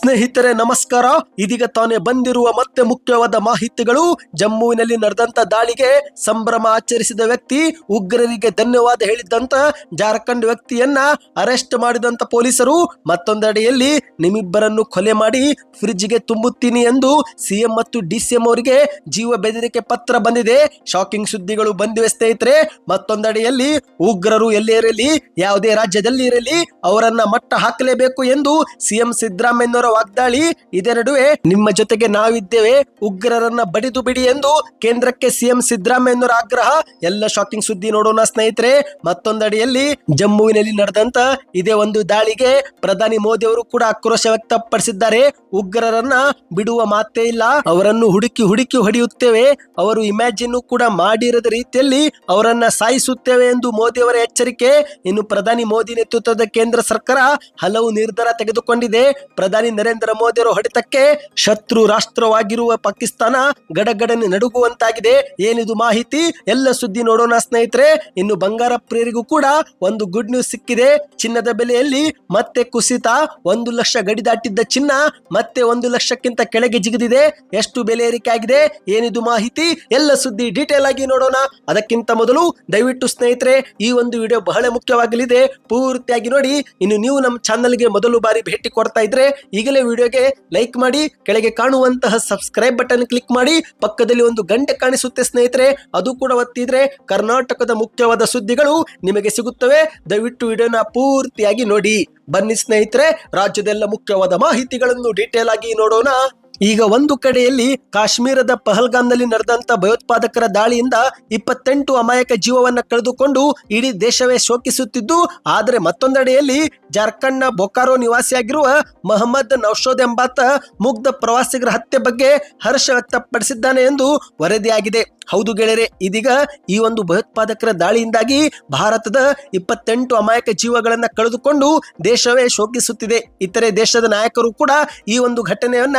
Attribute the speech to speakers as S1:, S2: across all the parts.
S1: ಸ್ನೇಹಿತರೆ, ನಮಸ್ಕಾರ. ಇದೀಗ ತಾನೇ ಬಂದಿರುವ ಮತ್ತೆ ಮುಖ್ಯವಾದ ಮಾಹಿತಿಗಳು. ಜಮ್ಮುವಿನಲ್ಲಿ ನಡೆದಂತ ದಾಳಿಗೆ ಸಂಭ್ರಮ ಆಚರಿಸಿದ ವ್ಯಕ್ತಿ ಉಗ್ರರಿಗೆ ಧನ್ಯವಾದ ಹೇಳಿದ್ದಂತ ಜಾರ್ಖಂಡ್ ವ್ಯಕ್ತಿಯನ್ನ ಅರೆಸ್ಟ್ ಮಾಡಿದಂತ ಪೊಲೀಸರು. ಮತ್ತೊಂದೆಡೆಯಲ್ಲಿ, ನಿಮ್ಮಿಬ್ಬರನ್ನು ಕೊಲೆ ಮಾಡಿ ಫ್ರಿಡ್ಜ್ಗೆ ತುಂಬುತ್ತೀನಿ ಎಂದು ಸಿಎಂ ಮತ್ತು ಡಿಸಿಎಂ ಅವರಿಗೆ ಜೀವ ಬೆದರಿಕೆ ಪತ್ರ ಬಂದಿದೆ. ಶಾಕಿಂಗ್ ಸುದ್ದಿಗಳು ಬಂದಿವೆ ಸ್ನೇಹಿತರೆ. ಮತ್ತೊಂದೆಡೆಯಲ್ಲಿ, ಉಗ್ರರು ಎಲ್ಲೇ ಇರಲಿ, ಯಾವುದೇ ರಾಜ್ಯದಲ್ಲಿ ಇರಲಿ, ಅವರನ್ನ ಮಟ್ಟ ಹಾಕಲೇಬೇಕು ಎಂದು ಸಿಎಂ ಸಿದ್ದರಾಮಯ್ಯನವರ ವಾಗ್ದಾಳಿ. ಇದೇ ನಡುವೆ ನಿಮ್ಮ ಜೊತೆಗೆ ನಾವಿದ್ದೇವೆ. ಉಗ್ರರನ್ನ ಬಡಿದು ಬಿಡಿ ಎಂದು ಕೇಂದ್ರಕ್ಕೆ ಸಿಎಂ ಸಿದ್ದರಾಮಯ್ಯನವರ ಆಗ್ರಹ. ಎಲ್ಲ ಶಾಕಿಂಗ್ ಸುದ್ದಿ ನೋಡೋಣ ಸ್ನೇಹಿತರೆ. ಮತ್ತೊಂದಡಿಯಲ್ಲಿ ಜಮ್ಮುವಿನಲ್ಲಿ ನಡೆದಂತ ಇದೇ ಒಂದು ದಾಳಿಗೆ ಪ್ರಧಾನಿ ಮೋದಿ ಅವರು ಕೂಡ ಆಕ್ರೋಶ ವ್ಯಕ್ತಪಡಿಸಿದ್ದಾರೆ. ಉಗ್ರರನ್ನ ಬಿಡುವ ಮಾತೇ ಇಲ್ಲ. ಅವರನ್ನು ಹುಡುಕಿ ಹುಡುಕಿ ಹೊಡೆಯುತ್ತೇವೆ. ಅವರು ಇಮ್ಯಾಜಿನ್ ಕೂಡ ಮಾಡಿರದ ರೀತಿಯಲ್ಲಿ ಅವರನ್ನ ಸಾಯಿಸುತ್ತೇವೆ ಎಂದು ಮೋದಿ ಅವರ ಎಚ್ಚರಿಕೆ. ಇನ್ನು ಪ್ರಧಾನಿ ಮೋದಿ ನೇತೃತ್ವದ ಕೇಂದ್ರ ಸರ್ಕಾರ ಹಲವು ನಿರ್ಧಾರ ತೆಗೆದುಕೊಂಡಿದೆ. ಪ್ರಧಾನಿ ನರೇಂದ್ರ ಮೋದಿ ಅವರ ಹೊಡೆತಕ್ಕೆ ಶತ್ರು ರಾಷ್ಟ್ರವಾಗಿರುವ ಪಾಕಿಸ್ತಾನ ಗಡಗಡನೆ ನಡುಗುವಂತಾಗಿದೆ. ಏನಿದು ಮಾಹಿತಿ? ಎಲ್ಲ ಸುದ್ದಿ ನೋಡೋಣ ಸ್ನೇಹಿತರೆ. ಇನ್ನು ಬಂಗಾರ ಪ್ರಿಯರಿಗೂ ಕೂಡ ಒಂದು ಗುಡ್ ನ್ಯೂಸ್ ಸಿಕ್ಕಿದೆ. ಚಿನ್ನದ ಬೆಲೆಯಲ್ಲಿ ಮತ್ತೆ ಕುಸಿತ, ಒಂದು ಲಕ್ಷ ಗಡಿ ದಾಟಿದ್ದ ಚಿನ್ನ ಮತ್ತೆ ಒಂದು ಲಕ್ಷಕ್ಕಿಂತ ಕೆಳಗೆ ಜಿಗಿದಿದೆ. ಎಷ್ಟು ಬೆಲೆ ಏರಿಕೆ ಆಗಿದೆ ಏನಿದು ಮಾಹಿತಿ? ಎಲ್ಲ ಸುದ್ದಿ ಡೀಟೇಲ್ ಆಗಿ ನೋಡೋಣ. ಅದಕ್ಕಿಂತ ಮೊದಲು ದಯವಿಟ್ಟು ಸ್ನೇಹಿತರೆ, ಈ ಒಂದು ವಿಡಿಯೋ ಬಹಳ ಮುಖ್ಯವಾಗಲಿದೆ. ಪೂರ್ತಿಯಾಗಿ ನೋಡಿ. ಇನ್ನು ನೀವು ನಮ್ಮ ಚಾನಲ್ಗೆ ಮೊದಲು ಬಾರಿ ಭೇಟಿ ಕೊಡ್ತಾ ಇದ್ರೆ ಈಗಲೇ ವಿಡಿಯೋಗೆ ಲೈಕ್ ಮಾಡಿ, ಕೆಳಗೆ ಕಾಣುವಂತಹ ಸಬ್ಸ್ಕ್ರೈಬ್ ಬಟನ್ ಕ್ಲಿಕ್ ಮಾಡಿ, ಪಕ್ಕದಲ್ಲಿ ಒಂದು ಗಂಟೆ ಕಾಣಿಸುತ್ತೆ ಸ್ನೇಹಿತರೆ, ಅದು ಕೂಡ ಒತ್ತಿದ್ರೆ ಕರ್ನಾಟಕದ ಮುಖ್ಯವಾದ ಸುದ್ದಿಗಳು ನಿಮಗೆ ಸಿಗುತ್ತವೆ. ದಯವಿಟ್ಟು ವಿಡಿಯೋನ ಪೂರ್ತಿಯಾಗಿ ನೋಡಿ. ಬನ್ನಿ ಸ್ನೇಹಿತರೆ, ರಾಜ್ಯದೆಲ್ಲ ಮುಖ್ಯವಾದ ಮಾಹಿತಿಗಳನ್ನು ಡೀಟೇಲ್ ಆಗಿ ನೋಡೋಣ. ಈಗ ಒಂದು ಕಡೆಯಲ್ಲಿ ಕಾಶ್ಮೀರದ ಪಹಲ್ಗಾಮ್ನಲ್ಲಿ ನಡೆದಂತ ಭಯೋತ್ಪಾದಕರ ದಾಳಿಯಿಂದ ಇಪ್ಪತ್ತೆಂಟು ಅಮಾಯಕ ಜೀವವನ್ನ ಕಳೆದುಕೊಂಡು ಇಡೀ ದೇಶವೇ ಶೋಕಿಸುತ್ತಿದ್ದು, ಆದರೆ ಮತ್ತೊಂದೆಡೆಯಲ್ಲಿ ಜಾರ್ಖಂಡ್ನ ಬೊಕಾರೋ ನಿವಾಸಿಯಾಗಿರುವ ಮೊಹಮ್ಮದ್ ನೌಶೋದ್ ಎಂಬಾತ ಮುಗ್ಧ ಪ್ರವಾಸಿಗರ ಹತ್ಯೆ ಬಗ್ಗೆ ಹರ್ಷ ವ್ಯಕ್ತಪಡಿಸಿದ್ದಾನೆ ಎಂದು ವರದಿಯಾಗಿದೆ. ಹೌದು ಗೆಳೆಯರೆ, ಇದೀಗ ಈ ಒಂದು ಭಯೋತ್ಪಾದಕರ ದಾಳಿಯಿಂದಾಗಿ ಭಾರತದ ಇಪ್ಪತ್ತೆಂಟು ಅಮಾಯಕ ಜೀವಗಳನ್ನ ಕಳೆದುಕೊಂಡು ದೇಶವೇ ಶೋಕಿಸುತ್ತಿದೆ. ಇತರೆ ದೇಶದ ನಾಯಕರು ಕೂಡ ಈ ಒಂದು ಘಟನೆಯನ್ನ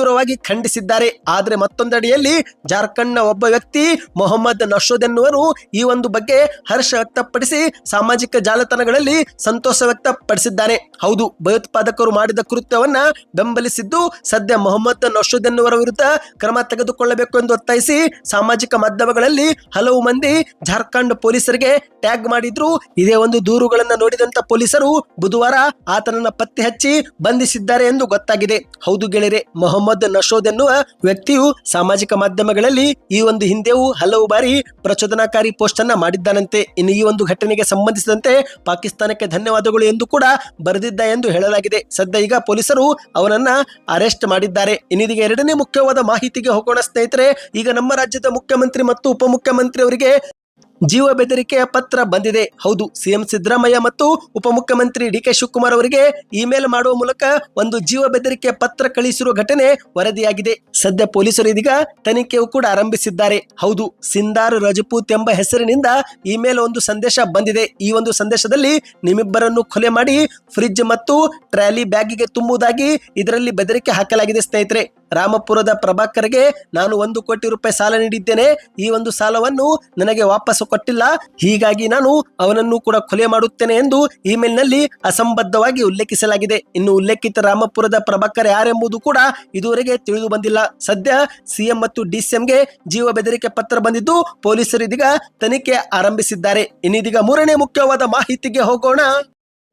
S1: ತೀವ್ರವಾಗಿ ಖಂಡಿಸಿದ್ದಾರೆ. ಆದರೆ ಮತ್ತೊಂದೆಡೆಯಲ್ಲಿ ಜಾರ್ಖಂಡ್ನ ಒಬ್ಬ ವ್ಯಕ್ತಿ ಮೊಹಮ್ಮದ್ ನಶೋದ್ ಎನ್ನುವರು ಈ ಒಂದು ಬಗ್ಗೆ ಹರ್ಷ ವ್ಯಕ್ತಪಡಿಸಿ ಸಾಮಾಜಿಕ ಜಾಲತಾಣಗಳಲ್ಲಿ ಸಂತೋಷ ವ್ಯಕ್ತಪಡಿಸಿದ್ದಾನೆ ಹೌದು, ಭಯೋತ್ಪಾದಕರು ಮಾಡಿದ ಕೃತ್ಯವನ್ನ ಬೆಂಬಲಿಸಿದ್ದು ಸದ್ಯ ಮೊಹಮ್ಮದ್ ನಶೋದ್ ಎನ್ನುವರ ವಿರುದ್ಧ ಕ್ರಮ ತೆಗೆದುಕೊಳ್ಳಬೇಕು ಎಂದು ಒತ್ತಾಯಿಸಿ ಸಾಮಾಜಿಕ ಮಾಧ್ಯಮಗಳಲ್ಲಿ ಹಲವು ಮಂದಿ ಜಾರ್ಖಂಡ್ ಪೊಲೀಸರಿಗೆ ಟ್ಯಾಗ್ ಮಾಡಿದ್ರು. ಇದೇ ಒಂದು ದೂರುಗಳನ್ನು ನೋಡಿದಂತ ಪೊಲೀಸರು ಬುಧವಾರ ಆತನನ್ನ ಪತ್ತೆ ಹಚ್ಚಿ ಬಂಧಿಸಿದ್ದಾರೆ ಎಂದು ಗೊತ್ತಾಗಿದೆ. ಹೌದು ಗೆಳೆಯರೆ, ಮೊಹಮ್ಮದ್ ನಶೋದ್ ಎನ್ನುವ ವ್ಯಕ್ತಿಯು ಸಾಮಾಜಿಕ ಮಾಧ್ಯಮಗಳಲ್ಲಿ ಈ ಒಂದು ಹಿಂದೆಯೂ ಹಲವು ಬಾರಿ ಪ್ರಚೋದನಾಕಾರಿ ಪೋಸ್ಟ್ ಅನ್ನ ಮಾಡಿದ್ದಾನಂತೆ. ಇನ್ನು ಈ ಒಂದು ಘಟನೆಗೆ ಸಂಬಂಧಿಸಿದಂತೆ ಪಾಕಿಸ್ತಾನಕ್ಕೆ ಧನ್ಯವಾದಗಳು ಎಂದು ಕೂಡ ಬರೆದಿದ್ದ ಎಂದು ಹೇಳಲಾಗಿದೆ. ಸದ್ಯ ಈಗ ಪೊಲೀಸರು ಅವನನ್ನ ಅರೆಸ್ಟ್ ಮಾಡಿದ್ದಾರೆ. ಇನ್ನಿದೀಗ ಎರಡನೇ ಮುಖ್ಯವಾದ ಮಾಹಿತಿಗೆ ಹೋಗೋಣ ಸ್ನೇಹಿತರೆ, ಈಗ ನಮ್ಮ ರಾಜ್ಯದ ಮುಖ್ಯಮಂತ್ರಿ ಮತ್ತು ಉಪಮುಖ್ಯಮಂತ್ರಿ ಅವರಿಗೆ ಜೀವ ಬೆದರಿಕೆಯ ಪತ್ರ ಬಂದಿದೆ. ಹೌದು, ಸಿಎಂ ಸಿದ್ದರಾಮಯ್ಯ ಮತ್ತು ಉಪಮುಖ್ಯಮಂತ್ರಿ ಡಿ ಕೆ ಶಿವಕುಮಾರ್ ಅವರಿಗೆ ಇಮೇಲ್ ಮಾಡುವ ಮೂಲಕ ಒಂದು ಜೀವ ಬೆದರಿಕೆಯ ಪತ್ರ ಕಳಿಸಿರುವ ಘಟನೆ ವರದಿಯಾಗಿದೆ. ಸದ್ಯ ಪೊಲೀಸರು ಇದೀಗ ತನಿಖೆಯು ಕೂಡ ಆರಂಭಿಸಿದ್ದಾರೆ. ಹೌದು, ಸಿಂದಾರ್ ರಜಪೂತ್ ಎಂಬ ಹೆಸರಿನಿಂದ ಇಮೇಲ್ ಒಂದು ಸಂದೇಶ ಬಂದಿದೆ. ಈ ಒಂದು ಸಂದೇಶದಲ್ಲಿ ನಿಮ್ಮಿಬ್ಬರನ್ನು ಕೊಲೆ ಮಾಡಿ ಫ್ರಿಡ್ಜ್ ಮತ್ತು ಟ್ರಾಲಿ ಬ್ಯಾಗಿಗೆ ತುಂಬುವುದಾಗಿ ಇದರಲ್ಲಿ ಬೆದರಿಕೆ ಹಾಕಲಾಗಿದೆ ಸ್ನೇಹಿತರೆ. ರಾಮಪುರದ ಪ್ರಭಾಕರ್ಗೆ ನಾನು ಒಂದು ಕೋಟಿ ರೂಪಾಯಿ ಸಾಲ ನೀಡಿದ್ದೇನೆ. ಈ ಒಂದು ಸಾಲವನ್ನು ನನಗೆ ವಾಪಸ್ ಕೊಟ್ಟಿಲ್ಲ. ಹೀಗಾಗಿ ನಾನು ಅವನನ್ನು ಕೂಡ ಕೊಲೆ ಮಾಡುತ್ತೇನೆ ಎಂದು ಇಮೇಲ್ನಲ್ಲಿ ಅಸಂಬದ್ಧವಾಗಿ ಉಲ್ಲೇಖಿಸಲಾಗಿದೆ. ಇನ್ನು ಉಲ್ಲೇಖಿತ ರಾಮಪುರದ ಪ್ರಭಾಕರ್ ಯಾರೆಂಬುದು ಕೂಡ ಇದುವರೆಗೆ ತಿಳಿದು ಬಂದಿಲ್ಲ. ಸದ್ಯ ಸಿಎಂ ಮತ್ತು ಡಿಸಿಎಂಗೆ ಜೀವ ಬೆದರಿಕೆ ಪತ್ರ ಬಂದಿದ್ದು ಪೊಲೀಸರು ಇದೀಗ ತನಿಖೆ ಆರಂಭಿಸಿದ್ದಾರೆ. ಇನ್ನಿದೀಗ ಮೂರನೇ ಮುಖ್ಯವಾದ ಮಾಹಿತಿಗೆ ಹೋಗೋಣ.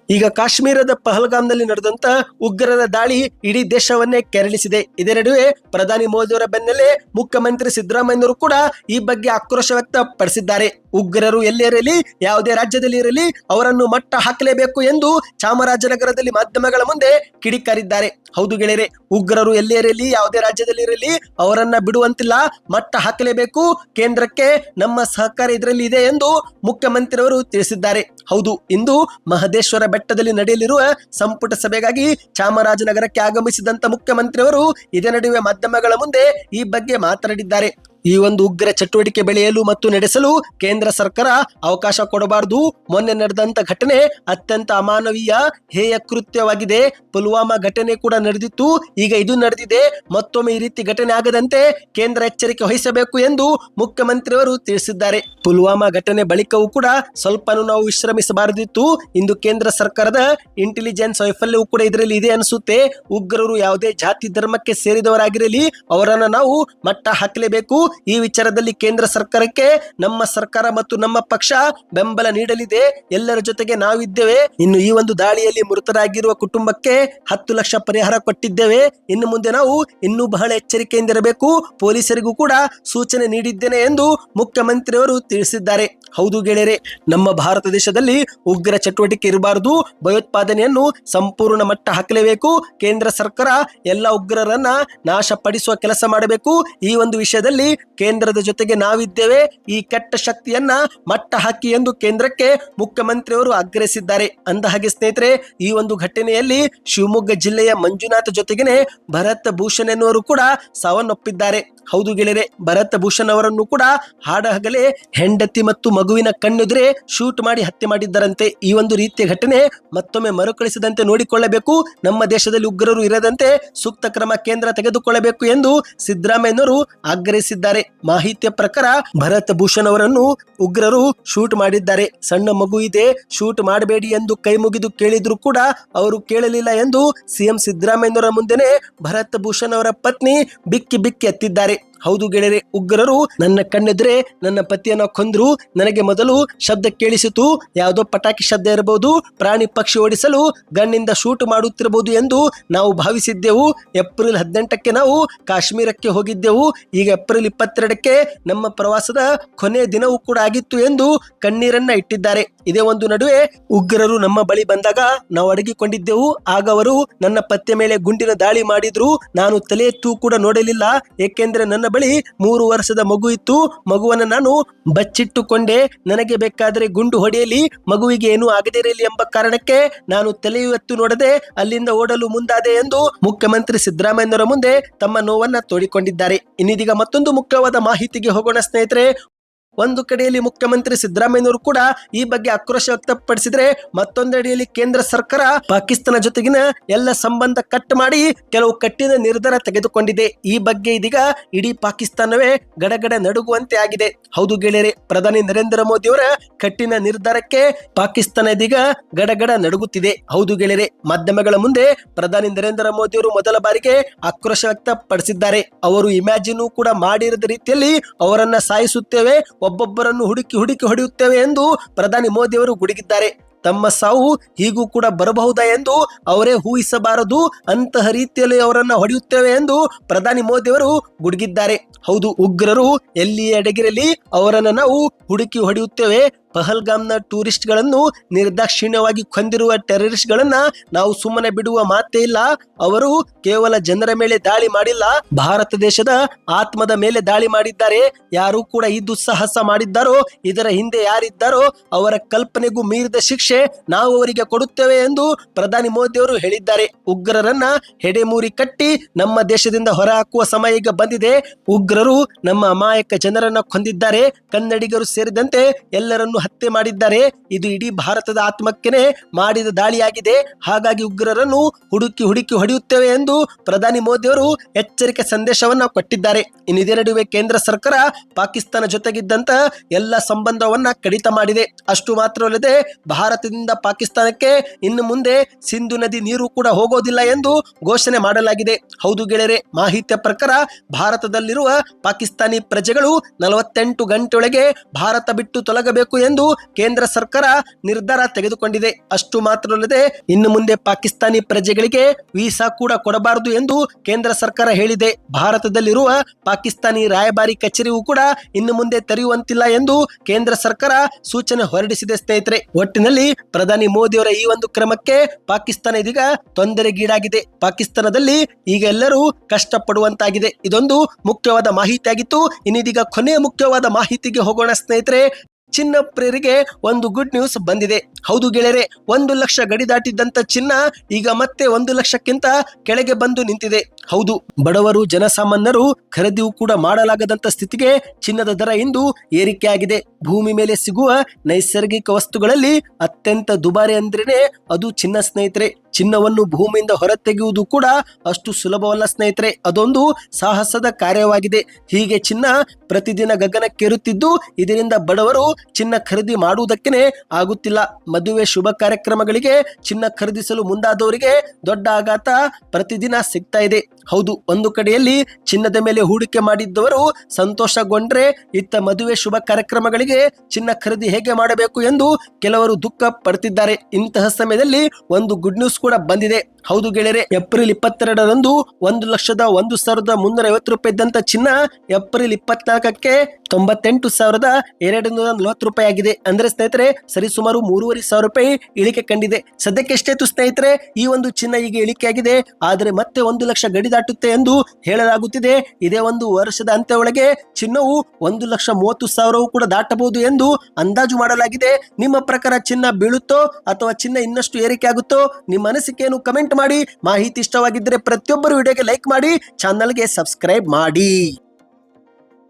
S1: ಈಗ ಕಾಶ್ಮೀರದ ಪಹಲ್ಗಾಮ್ನಲ್ಲಿ ನಡೆದಂತ ಉಗ್ರರ ದಾಳಿ ಇಡೀ ದೇಶವನ್ನೇ ಕೆರಳಿಸಿದೆ. ಇದೇ ನಡುವೆ ಪ್ರಧಾನಿ ಮೋದಿಯವರ ಬೆನ್ನಲ್ಲೇ ಮುಖ್ಯಮಂತ್ರಿ ಸಿದ್ದರಾಮಯ್ಯನವರು ಕೂಡ ಈ ಬಗ್ಗೆ ಆಕ್ರೋಶ ವ್ಯಕ್ತಪಡಿಸಿದ್ದಾರೆ. ಉಗ್ರರು ಎಲ್ಲೇ ಇರಲಿ ಯಾವುದೇ ರಾಜ್ಯದಲ್ಲಿ ಇರಲಿ, ಅವರನ್ನು ಮಟ್ಟ ಹಾಕಲೇಬೇಕು ಎಂದು ಚಾಮರಾಜನಗರದಲ್ಲಿ ಮಾಧ್ಯಮಗಳ ಮುಂದೆ ಕಿಡಿಕಾರಿದ್ದಾರೆ. ಹೌದು ಗೆಳೆಯರೆ, ಉಗ್ರರು ಎಲ್ಲೇ ಇರಲಿ ಯಾವುದೇ ರಾಜ್ಯದಲ್ಲಿ ಇರಲಿ, ಅವರನ್ನ ಬಿಡುವಂತಿಲ್ಲ, ಮಟ್ಟ ಹಾಕಲೇಬೇಕು, ಕೇಂದ್ರಕ್ಕೆ ನಮ್ಮ ಸಹಕಾರ ಇದರಲ್ಲಿ ಇದೆ ಎಂದು ಮುಖ್ಯಮಂತ್ರಿಯವರು ತಿಳಿಸಿದ್ದಾರೆ. ಹೌದು, ಇಂದು ಮಹದೇಶ್ವರ ಬೆಟ್ಟದಲ್ಲಿ ನಡೆಯಲಿರುವ ಸಂಪುಟ ಸಭೆಗಾಗಿ ಚಾಮರಾಜನಗರಕ್ಕೆ ಆಗಮಿಸಿದಂತ ಮುಖ್ಯಮಂತ್ರಿಯವರು, ಇದೇ ನಡುವೆ ಮಾಧ್ಯಮಗಳ ಮುಂದೆ ಈ ಬಗ್ಗೆ ಮಾತನಾಡಿದ್ದಾರೆ. ಈ ಒಂದು ಉಗ್ರ ಚಟುವಟಿಕೆ ಬೆಳೆಯಲು ಮತ್ತು ನಡೆಸಲು ಕೇಂದ್ರ ಸರ್ಕಾರ ಅವಕಾಶ ಕೊಡಬಾರದು. ಮೊನ್ನೆ ನಡೆದಂತ ಘಟನೆ ಅತ್ಯಂತ ಅಮಾನವೀಯ, ಹೇಯ ಕೃತ್ಯವಾಗಿದೆ. ಪುಲ್ವಾಮಾ ಘಟನೆ ಕೂಡ ನಡೆದಿತ್ತು. ಈಗ ಇದು ನಡೆದಿದೆ. ಮತ್ತೊಮ್ಮೆ ಈ ರೀತಿ ಘಟನೆ ಆಗದಂತೆ ಕೇಂದ್ರ ಎಚ್ಚರಿಕೆ ವಹಿಸಬೇಕು ಎಂದು ಮುಖ್ಯಮಂತ್ರಿಯವರು ತಿಳಿಸಿದ್ದಾರೆ. ಪುಲ್ವಾಮಾ ಘಟನೆ ಬಳಿಕವೂ ಕೂಡ ಸ್ವಲ್ಪನೂ ನಾವು ವಿಶ್ರಮಿಸಬಾರದಿತ್ತು. ಇಂದು ಕೇಂದ್ರ ಸರ್ಕಾರದ ಇಂಟೆಲಿಜೆನ್ಸ್ ವೈಫಲ್ಯವೂ ಕೂಡ ಇದರಲ್ಲಿ ಇದೆ ಅನಿಸುತ್ತೆ. ಉಗ್ರರು ಯಾವುದೇ ಜಾತಿ ಧರ್ಮಕ್ಕೆ ಸೇರಿದವರಾಗಿರಲಿ, ಅವರನ್ನು ನಾವು ಮಟ್ಟ ಹಾಕಲೇಬೇಕು. ಈ ವಿಚಾರದಲ್ಲಿ ಕೇಂದ್ರ ಸರ್ಕಾರಕ್ಕೆ ನಮ್ಮ ಸರ್ಕಾರ ಮತ್ತು ನಮ್ಮ ಪಕ್ಷ ಬೆಂಬಲ ನೀಡಲಿದೆ. ಎಲ್ಲರ ಜೊತೆಗೆ ನಾವಿದ್ದೇವೆ. ಇನ್ನು ಈ ಒಂದು ದಾಳಿಯಲ್ಲಿ ಮೃತರಾಗಿರುವ ಕುಟುಂಬಕ್ಕೆ ಹತ್ತು ಲಕ್ಷ ಪರಿಹಾರ ಕೊಟ್ಟಿದ್ದೇವೆ. ಇನ್ನು ಮುಂದೆ ನಾವು ಇನ್ನೂ ಬಹಳ ಎಚ್ಚರಿಕೆಯಿಂದಿರಬೇಕು ಪೊಲೀಸರಿಗೂ ಕೂಡ ಸೂಚನೆ ನೀಡಿದ್ದೇನೆ ಎಂದು ಮುಖ್ಯಮಂತ್ರಿಯವರು ತಿಳಿಸಿದ್ದಾರೆ. ಹೌದು ಗೆಳೆಯರೆ, ನಮ್ಮ ಭಾರತ ದೇಶದಲ್ಲಿ ಉಗ್ರ ಚಟುವಟಿಕೆ ಇರಬಾರದು. ಭಯೋತ್ಪಾದನೆಯನ್ನು ಸಂಪೂರ್ಣ ಮಟ್ಟ ಹಾಕಲೇಬೇಕು. ಕೇಂದ್ರ ಸರ್ಕಾರ ಎಲ್ಲ ಉಗ್ರರನ್ನ ನಾಶಪಡಿಸುವ ಕೆಲಸ ಮಾಡಬೇಕು. ಈ ಒಂದು ವಿಷಯದಲ್ಲಿ ಕೇಂದ್ರದ ಜೊತೆಗೆ ನಾವಿದ್ದೇವೆ. ಈ ಕೆಟ್ಟ ಶಕ್ತಿಯನ್ನ ಮಟ್ಟ ಹಾಕಿ ಎಂದು ಕೇಂದ್ರಕ್ಕೆ ಮುಖ್ಯಮಂತ್ರಿಯವರು ಆಗ್ರಹಿಸಿದ್ದಾರೆ. ಅಂದ ಹಾಗೆ ಸ್ನೇಹಿತರೆ, ಈ ಒಂದು ಘಟನೆಯಲ್ಲಿ ಶಿವಮೊಗ್ಗ ಜಿಲ್ಲೆಯ ಮಂಜುನಾಥ್ ಜೊತೆಗೇನೆ ಭರತ್ ಭೂಷಣ್ ಎನ್ನುವರು ಕೂಡ ಸಾವನ್ನಪ್ಪಿದ್ದಾರೆ. ಹೌದು ಗೆಳೆಯರೆ ಭರತ್ ಭೂಷಣ್ ಅವರನ್ನು ಕೂಡ ಹಾಡಹಗಲೇ ಹೆಂಡತಿ ಮತ್ತು ಮಗುವಿನ ಕಣ್ಣುದ್ರೆ ಶೂಟ್ ಮಾಡಿ ಹತ್ಯೆ ಮಾಡಿದ್ದರಂತೆ. ಈ ಒಂದು ರೀತಿಯ ಘಟನೆ ಮತ್ತೊಮ್ಮೆ ಮರುಕಳಿಸದಂತೆ ನೋಡಿಕೊಳ್ಳಬೇಕು. ನಮ್ಮ ದೇಶದಲ್ಲಿ ಉಗ್ರರು ಇರದಂತೆ ಸೂಕ್ತ ಕ್ರಮ ಕೇಂದ್ರ ತೆಗೆದುಕೊಳ್ಳಬೇಕು ಎಂದು ಸಿದ್ದರಾಮಯ್ಯನವರು ಆಗ್ರಹಿಸಿದ್ದಾರೆ. ಮಾಹಿತಿಯ ಪ್ರಕಾರ ಭರತ್ ಭೂಷಣ್ ಅವರನ್ನು ಉಗ್ರರು ಶೂಟ್ ಮಾಡಿದ್ದಾರೆ. ಸಣ್ಣ ಮಗು ಇದೆ, ಶೂಟ್ ಮಾಡಬೇಡಿ ಎಂದು ಕೈ ಮುಗಿದು ಕೇಳಿದ್ರು ಕೂಡ ಅವರು ಕೇಳಲಿಲ್ಲ ಎಂದು ಸಿಎಂ ಸಿದ್ದರಾಮಯ್ಯನವರ ಮುಂದೆನೆ ಭರತ್ ಭೂಷಣ್ ಅವರ ಪತ್ನಿ ಬಿಕ್ಕಿ ಬಿಕ್ಕಿ ಎತ್ತಿದ್ದಾರೆ. it ಹೌದು ಗೆಳೆಯರೆ, ಉಗ್ರರು ನನ್ನ ಕಣ್ಣೆದ್ರೆ ನನ್ನ ಪತಿಯನ್ನ ಕೊಂದ್ರು. ನನಗೆ ಮೊದಲು ಶಬ್ದ ಕೇಳಿಸಿತು. ಯಾವುದೋ ಪಟಾಕಿ ಶಬ್ದ ಇರಬಹುದು, ಪ್ರಾಣಿ ಪಕ್ಷಿ ಓಡಿಸಲು ಗನ್ನಿಂದ ಶೂಟ್ ಮಾಡುತ್ತಿರಬಹುದು ಎಂದು ನಾವು ಭಾವಿಸಿದ್ದೆವು. ಏಪ್ರಿಲ್ ಹದಿನೆಂಟಕ್ಕೆ ನಾವು ಕಾಶ್ಮೀರಕ್ಕೆ ಹೋಗಿದ್ದೆವು. ಈಗ ಏಪ್ರಿಲ್ ಇಪ್ಪತ್ತೆರಡಕ್ಕೆ ನಮ್ಮ ಪ್ರವಾಸದ ಕೊನೆಯ ದಿನವೂ ಕೂಡ ಆಗಿತ್ತು ಎಂದು ಕಣ್ಣೀರನ್ನ ಇಟ್ಟಿದ್ದಾರೆ. ಇದೇ ಒಂದು ನಡುವೆ ಉಗ್ರರು ನಮ್ಮ ಬಳಿ ಬಂದಾಗ ನಾವು ಅಡಗಿಕೊಂಡಿದ್ದೆವು. ಆಗ ಅವರು ನನ್ನ ಪತ್ತೆ ಮೇಲೆ ಗುಂಡಿನ ದಾಳಿ ಮಾಡಿದ್ರು. ನಾನು ತಲೆ ಎತ್ತು ಕೂಡ ನೋಡಲಿಲ್ಲ. ಏಕೆಂದರೆ ನನ್ನ ಬಳಿ ಮೂರು ವರ್ಷದ ಮಗು ಇತ್ತು. ಮಗುವನ್ನು ನಾನು ಬಚ್ಚಿಟ್ಟುಕೊಂಡೆ. ನನಗೆ ಬೇಕಾದರೆ ಗುಂಡು ಹೊಡೆಯಲಿ, ಮಗುವಿಗೆ ಏನೂ ಆಗದೇ ಇರಲಿ ಎಂಬ ಕಾರಣಕ್ಕೆ ನಾನು ತಲೆಯು ಎತ್ತು ನೋಡದೆ ಅಲ್ಲಿಂದ ಓಡಲು ಮುಂದಾದೆ ಎಂದು ಮುಖ್ಯಮಂತ್ರಿ ಸಿದ್ದರಾಮಯ್ಯನವರ ಮುಂದೆ ತಮ್ಮ ನೋವನ್ನ ತೋಡಿಕೊಂಡಿದ್ದಾರೆ. ಇನ್ನಿದೀಗ ಮತ್ತೊಂದು ಮುಖ್ಯವಾದ ಮಾಹಿತಿಗೆ ಹೋಗೋಣ ಸ್ನೇಹಿತರೆ. ಒಂದು ಕಡೆಯಲ್ಲಿ ಮುಖ್ಯಮಂತ್ರಿ ಸಿದ್ದರಾಮಯ್ಯನವರು ಕೂಡ ಈ ಬಗ್ಗೆ ಆಕ್ರೋಶ ವ್ಯಕ್ತಪಡಿಸಿದ್ರೆ ಮತ್ತೊಂದೆಡೆಯಲ್ಲಿ ಕೇಂದ್ರ ಸರ್ಕಾರ ಪಾಕಿಸ್ತಾನ ಜೊತೆಗಿನ ಎಲ್ಲ ಸಂಬಂಧ ಕಟ್ ಮಾಡಿ ಕೆಲವು ಕಟ್ಟಿನ ನಿರ್ಧಾರ ತೆಗೆದುಕೊಂಡಿದೆ. ಈ ಬಗ್ಗೆ ಇದೀಗ ಇಡೀ ಪಾಕಿಸ್ತಾನವೇ ಗಡಗಡ ನಡುಗುವಂತೆ ಆಗಿದೆ. ಹೌದು ಗೆಳೆಯರೆ, ಪ್ರಧಾನಿ ನರೇಂದ್ರ ಮೋದಿ ಅವರ ಕಟ್ಟಿನ ನಿರ್ಧಾರಕ್ಕೆ ಪಾಕಿಸ್ತಾನ ಇದೀಗ ಗಡಗಡ ನಡುಗುತ್ತಿದೆ. ಹೌದು ಗೆಳೆಯರೆ, ಮಾಧ್ಯಮಗಳ ಮುಂದೆ ಪ್ರಧಾನಿ ನರೇಂದ್ರ ಮೋದಿ ಅವರು ಮೊದಲ ಬಾರಿಗೆ ಆಕ್ರೋಶ ವ್ಯಕ್ತಪಡಿಸಿದ್ದಾರೆ. ಅವರು ಇಮ್ಯಾಜಿನ್ ಕೂಡ ಮಾಡಿರದ ರೀತಿಯಲ್ಲಿ ಅವರನ್ನ ಸಾಯಿಸುತ್ತೇವೆ ಒಬ್ಬೊಬ್ಬರನ್ನು ಹುಡುಕಿ ಹುಡುಕಿ ಹೊಡೆಯುತ್ತೇವೆ ಎಂದು ಪ್ರಧಾನಿ ಮೋದಿ ಅವರು ಗುಡುಗಿದ್ದಾರೆ. ತಮ್ಮ ಸಾವು ಹೀಗೂ ಕೂಡ ಬರಬಹುದಾ ಎಂದು ಅವರೇ ಊಹಿಸಬಾರದು. ಅಂತಹ ರೀತಿಯಲ್ಲಿ ಅವರನ್ನು ಹೊಡೆಯುತ್ತೇವೆ ಎಂದು ಪ್ರಧಾನಿ ಮೋದಿ ಅವರು ಗುಡುಗಿದ್ದಾರೆ. ಹೌದು, ಉಗ್ರರು ಎಲ್ಲಿಯೇ ಅಡಗಿರಲಿ ಅವರನ್ನು ನಾವು ಹುಡುಕಿ ಹೊಡೆಯುತ್ತೇವೆ. ಪಹಲ್ಗಾಮ್ನ ಟೂರಿಸ್ಟ್ಗಳನ್ನು ನಿರ್ದಾಕ್ಷಿಣ್ಯವಾಗಿ ಕೊಂದಿರುವ ಟೆರರಿಸ್ಟ್ಗಳನ್ನ ನಾವು ಸುಮ್ಮನೆ ಬಿಡುವ ಮಾತೇ ಇಲ್ಲ. ಅವರು ಕೇವಲ ಜನರ ಮೇಲೆ ದಾಳಿ ಮಾಡಿಲ್ಲ, ಭಾರತ ದೇಶದ ಆತ್ಮದ ಮೇಲೆ ದಾಳಿ ಮಾಡಿದ್ದಾರೆ. ಯಾರು ಕೂಡ ಈ ದುಸ್ಸಾಹಸ ಮಾಡಿದ್ದಾರೋ, ಇದರ ಹಿಂದೆ ಯಾರಿದ್ದಾರೋ ಅವರ ಕಲ್ಪನೆಗೂ ಮೀರಿದ ಶಿಕ್ಷೆ ನಾವು ಅವರಿಗೆ ಕೊಡುತ್ತೇವೆ ಎಂದು ಪ್ರಧಾನಿ ಮೋದಿ ಅವರು ಹೇಳಿದ್ದಾರೆ. ಉಗ್ರರನ್ನ ಹೆಡೆಮೂರಿ ಕಟ್ಟಿ ನಮ್ಮ ದೇಶದಿಂದ ಹೊರಹಾಕುವ ಸಮಯ ಈಗ ಬಂದಿದೆ. ಉಗ್ರರು ನಮ್ಮ ಅಮಾಯಕ ಜನರನ್ನ ಕೊಂದಿದ್ದಾರೆ. ಕನ್ನಡಿಗರು ಸೇರಿದಂತೆ ಎಲ್ಲರನ್ನು ಹತ್ಯೆ ಮಾಡಿದ್ದಾರೆ. ಇದು ಇಡೀ ಭಾರತದ ಆತ್ಮಕ್ಕೆನೆ ಮಾಡಿದ ದಾಳಿಯಾಗಿದೆ. ಹಾಗಾಗಿ ಉಗ್ರರನ್ನು ಹುಡುಕಿ ಹುಡುಕಿ ಹೊಡೆಯುತ್ತೇವೆ ಎಂದು ಪ್ರಧಾನಿ ಮೋದಿಯವರು ಎಚ್ಚರಿಕೆ ಸಂದೇಶವನ್ನು ಕೊಟ್ಟಿದ್ದಾರೆ. ಇನ್ನು ಇದೇ ನಡುವೆ ಕೇಂದ್ರ ಸರ್ಕಾರ ಪಾಕಿಸ್ತಾನ ಜೊತೆಗಿದ್ದಂತ ಎಲ್ಲ ಸಂಬಂಧವನ್ನ ಕಡಿತ ಮಾಡಿದೆ. ಅಷ್ಟು ಮಾತ್ರವಲ್ಲದೆ ಭಾರತದಿಂದ ಪಾಕಿಸ್ತಾನಕ್ಕೆ ಇನ್ನು ಮುಂದೆ ಸಿಂಧು ನದಿ ನೀರು ಕೂಡ ಹೋಗೋದಿಲ್ಲ ಎಂದು ಘೋಷಣೆ ಮಾಡಲಾಗಿದೆ. ಹೌದು ಗೆಳೆಯರೆ, ಮಾಹಿತಿಯ ಪ್ರಕಾರ ಭಾರತದಲ್ಲಿರುವ ಪಾಕಿಸ್ತಾನಿ ಪ್ರಜೆಗಳು ನಲವತ್ತೆಂಟು ಗಂಟೆಯೊಳಗೆ ಭಾರತ ಬಿಟ್ಟು ತೊಲಗಬೇಕು ಎಂದು ಕೇಂದ್ರ ಸರ್ಕಾರ ನಿರ್ಧಾರ ತೆಗೆದುಕೊಂಡಿದೆ. ಅಷ್ಟು ಮಾತ್ರವಲ್ಲದೆ ಇನ್ನು ಮುಂದೆ ಪಾಕಿಸ್ತಾನಿ ಪ್ರಜೆಗಳಿಗೆ ವೀಸಾ ಕೂಡ ಕೊಡಬಾರದು ಎಂದು ಕೇಂದ್ರ ಸರ್ಕಾರ ಹೇಳಿದೆ. ಭಾರತದಲ್ಲಿರುವ ಪಾಕಿಸ್ತಾನಿ ರಾಯಭಾರಿ ಕಚೇರಿಯೂ ಕೂಡ ಇನ್ನು ಮುಂದೆ ತೆರೆಯುವಂತಿಲ್ಲ ಎಂದು ಕೇಂದ್ರ ಸರ್ಕಾರ ಸೂಚನೆ ಹೊರಡಿಸಿದೆ ಸ್ನೇಹಿತರೆ. ಒಟ್ಟಿನಲ್ಲಿ ಪ್ರಧಾನಿ ಮೋದಿ ಅವರ ಈ ಒಂದು ಕ್ರಮಕ್ಕೆ ಪಾಕಿಸ್ತಾನ ಇದೀಗ ತೊಂದರೆಗೀಡಾಗಿದೆ. ಪಾಕಿಸ್ತಾನದಲ್ಲಿ ಈಗ ಎಲ್ಲರೂ ಕಷ್ಟಪಡುವಂತಾಗಿದೆ. ಇದೊಂದು ಮುಖ್ಯವಾದ ಮಾಹಿತಿಯಾಗಿತ್ತು. ಇನ್ನಿದೀಗ ಕೊನೆಯ ಮುಖ್ಯವಾದ ಮಾಹಿತಿಗೆ ಹೋಗೋಣ ಸ್ನೇಹಿತರೆ. ಚಿನ್ನ ಪ್ರಿಯರಿಗೆ ಒಂದು ಗುಡ್ ನ್ಯೂಸ್ ಬಂದಿದೆ. ಹೌದು ಗೆಳೆಯರೆ, ಒಂದು ಲಕ್ಷ ಗಡಿ ದಾಟಿದ್ದಂತ ಚಿನ್ನ ಈಗ ಮತ್ತೆ ಒಂದು ಲಕ್ಷಕ್ಕಿಂತ ಕೆಳಗೆ ಬಂದು ನಿಂತಿದೆ. ಹೌದು, ಬಡವರು ಜನಸಾಮಾನ್ಯರು ಖರೀದಿಯೂ ಕೂಡ ಮಾಡಲಾಗದಂತ ಸ್ಥಿತಿಗೆ ಚಿನ್ನದ ದರ ಇಂದು ಏರಿಕೆಯಾಗಿದೆ. ಭೂಮಿ ಮೇಲೆ ಸಿಗುವ ನೈಸರ್ಗಿಕ ವಸ್ತುಗಳಲ್ಲಿ ಅತ್ಯಂತ ದುಬಾರಿ ಅಂದ್ರೇನೆ ಅದು ಚಿನ್ನ ಸ್ನೇಹಿತರೆ. ಚಿನ್ನವನ್ನು ಭೂಮಿಯಿಂದ ಹೊರತೆಗೆಯುವುದು ಕೂಡ ಅಷ್ಟು ಸುಲಭವಲ್ಲ ಸ್ನೇಹಿತರೆ. ಅದೊಂದು ಸಾಹಸದ ಕಾರ್ಯವಾಗಿದೆ. ಹೀಗೆ ಚಿನ್ನ ಪ್ರತಿದಿನ ಗಗನಕ್ಕೇರುತ್ತಿದ್ದು, ಇದರಿಂದ ಬಡವರು ಚಿನ್ನ ಖರೀದಿ ಮಾಡುವುದಕ್ಕೇನೆ ಆಗುತ್ತಿಲ್ಲ. ಮದುವೆ ಶುಭ ಕಾರ್ಯಕ್ರಮಗಳಿಗೆ ಚಿನ್ನ ಖರೀದಿಸಲು ಮುಂದಾದವರಿಗೆ ದೊಡ್ಡ ಆಘಾತ ಪ್ರತಿದಿನ ಸಿಗ್ತಾ ಇದೆ. ಹೌದು, ಒಂದು ಕಡೆಯಲ್ಲಿ ಚಿನ್ನದ ಮೇಲೆ ಹೂಡಿಕೆ ಮಾಡಿದ್ದವರು ಸಂತೋಷಗೊಂಡ್ರೆ ಇತ್ತ ಮದುವೆ ಶುಭ ಕಾರ್ಯಕ್ರಮಗಳಿಗೆ ಚಿನ್ನ ಖರೀದಿ ಹೇಗೆ ಮಾಡಬೇಕು ಎಂದು ಕೆಲವರು ದುಃಖ ಪಡ್ತಿದ್ದಾರೆ. ಇಂತಹ ಸಮಯದಲ್ಲಿ ಒಂದು ಗುಡ್ ನ್ಯೂಸ್ ಕೂಡ ಬಂದಿದೆ. ಹೌದು ಗೆಳೆಯರೆ, ಏಪ್ರಿಲ್ ಇಪ್ಪತ್ತೆರಡರಂದು ಒಂದು ಲಕ್ಷದ ಒಂದು ಸಾವಿರದ ಮುನ್ನೂರ ಐವತ್ತು ರೂಪಾಯಿ ಇದ್ದಂತ ಚಿನ್ನ ಏಪ್ರಿಲ್ ಇಪ್ಪತ್ನಾಲ್ಕಕ್ಕೆ ತೊಂಬತ್ತೆಂಟು ಸಾವಿರದ ಎರಡು ನೂರ ನಲವತ್ತು ರೂಪಾಯಿ ಆಗಿದೆ. ಅಂದ್ರೆ ಸ್ನೇಹಿತರೆ, ಸರಿಸುಮಾರು ಮೂರುವರೆ ಸಾವಿರ ರೂಪಾಯಿ ಇಳಿಕೆ ಕಂಡಿದೆ. ಸದ್ಯಕ್ಕೆ ಎಷ್ಟೇತು ಸ್ನೇಹಿತರೆ, ಈ ಒಂದು ಚಿನ್ನ ಈಗ ಇಳಿಕೆ ಆಗಿದೆ. ಆದರೆ ಮತ್ತೆ ಒಂದು ಲಕ್ಷ ಗಡಿ ದಾಟುತ್ತೆ ಎಂದು ಹೇಳಲಾಗುತ್ತಿದೆ. ಇದೇ ಒಂದು ವರ್ಷದ ಅಂತ್ಯ ಒಳಗೆ ಚಿನ್ನವು ಒಂದು ಲಕ್ಷ ಮೂವತ್ತು ಸಾವಿರವೂ ಕೂಡ ದಾಟಬಹುದು ಎಂದು ಅಂದಾಜು ಮಾಡಲಾಗಿದೆ. ನಿಮ್ಮ ಪ್ರಕಾರ ಚಿನ್ನ ಬೀಳುತ್ತೋ ಅಥವಾ ಚಿನ್ನ ಇನ್ನಷ್ಟು ಏರಿಕೆ ಆಗುತ್ತೋ ನಿಮ್ಮ ಅನಿಸಿಕೆಯನ್ನು ಕಮೆಂಟ್ ಮಾಡಿ. ಮಾಹಿತಿ ಇಷ್ಟವಾಗಿದ್ದರೆ ಪ್ರತಿಯೊಬ್ಬರು ವಿಡಿಯೋಗೆ ಲೈಕ್ ಮಾಡಿ. ಚಾನಲ್ಗೆ ಸಬ್ಸ್ಕ್ರೈಬ್ ಮಾಡಿ.